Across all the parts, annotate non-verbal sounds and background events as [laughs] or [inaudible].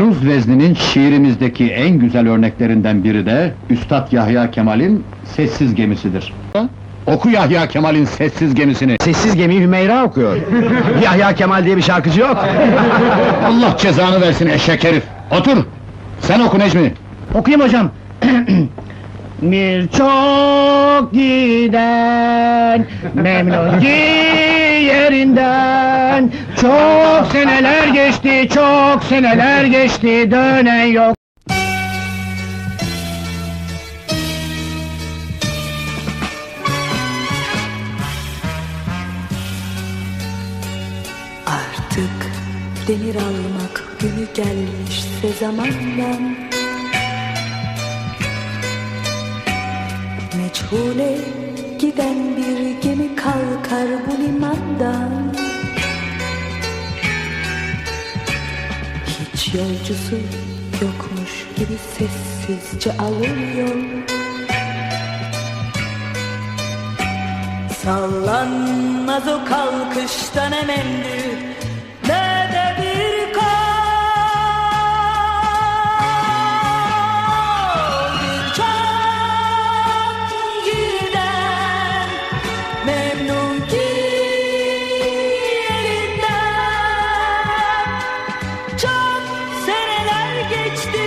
Ruz vezninin şiirimizdeki en güzel örneklerinden biri de Üstad Yahya Kemal'in Sessiz Gemisidir. Oku Yahya Kemal'in Sessiz Gemisini. Sessiz gemi Hümeyra okuyor. [laughs] Yahya Kemal diye bir şarkıcı yok. [laughs] Allah cezanı versin eşek herif. Otur. Sen oku Necmi. Okuyayım hocam. [clears throat] Bir çok giden memnun [laughs] yerinden. Çok seneler geçti, çok seneler geçti dönen yok. Artık demir almak günü gelmişse zamandan. Meçhule giden bir gemi kalkar bu limandan. Hiç yolcusu yokmuş gibi sessizce alınıyor. Sallanmaz o kalkıştan emendi Ne geçti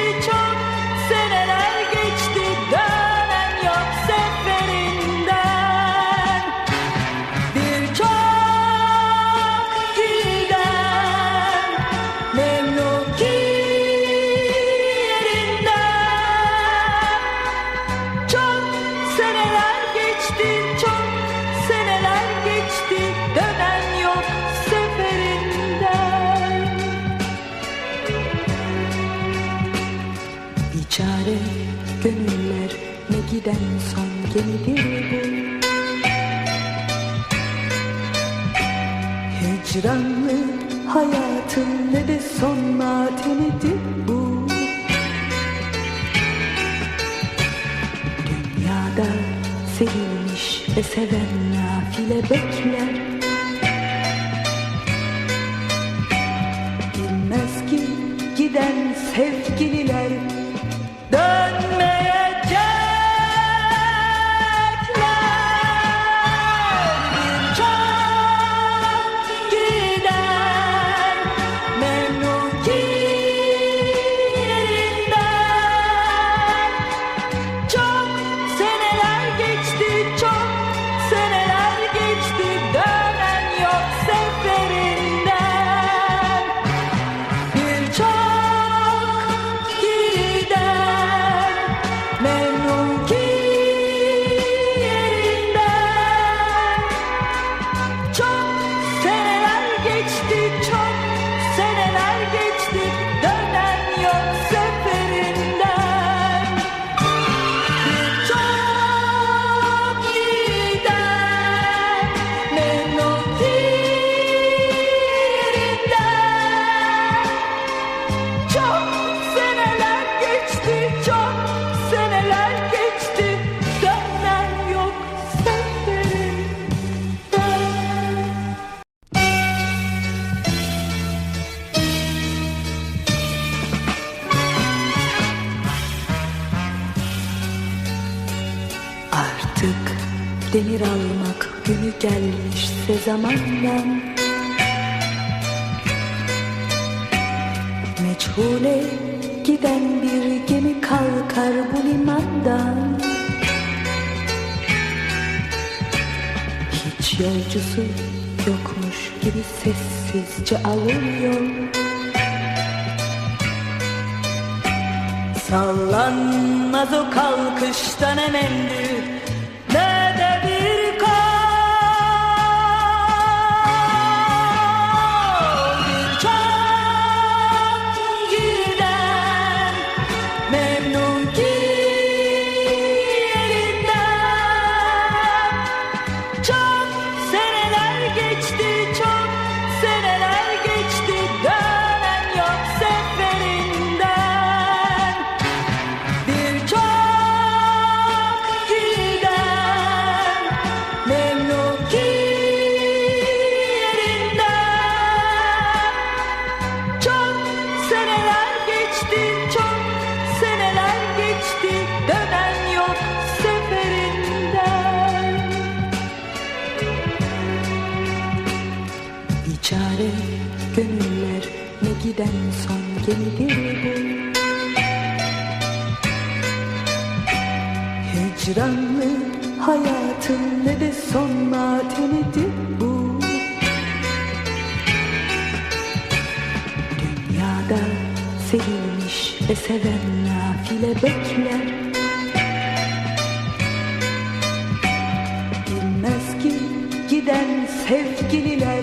giden son gemidir bu. Hicranlı hayatın ne de son matemidir bu. Dünyada sevilmiş ve seven nafile bekler demir almak günü gelmişse zamandan. Meçhule giden bir gemi kalkar bu limandan. Hiç yolcusu yokmuş gibi sessizce alınıyor. Sallanmaz o kalkıştan emendi giden son gemidir bu. Hicranlı hayatın ne de son matemidir bu. Dünyada sevilmiş ve seven nafile bekler. Bilmez ki giden sevgililer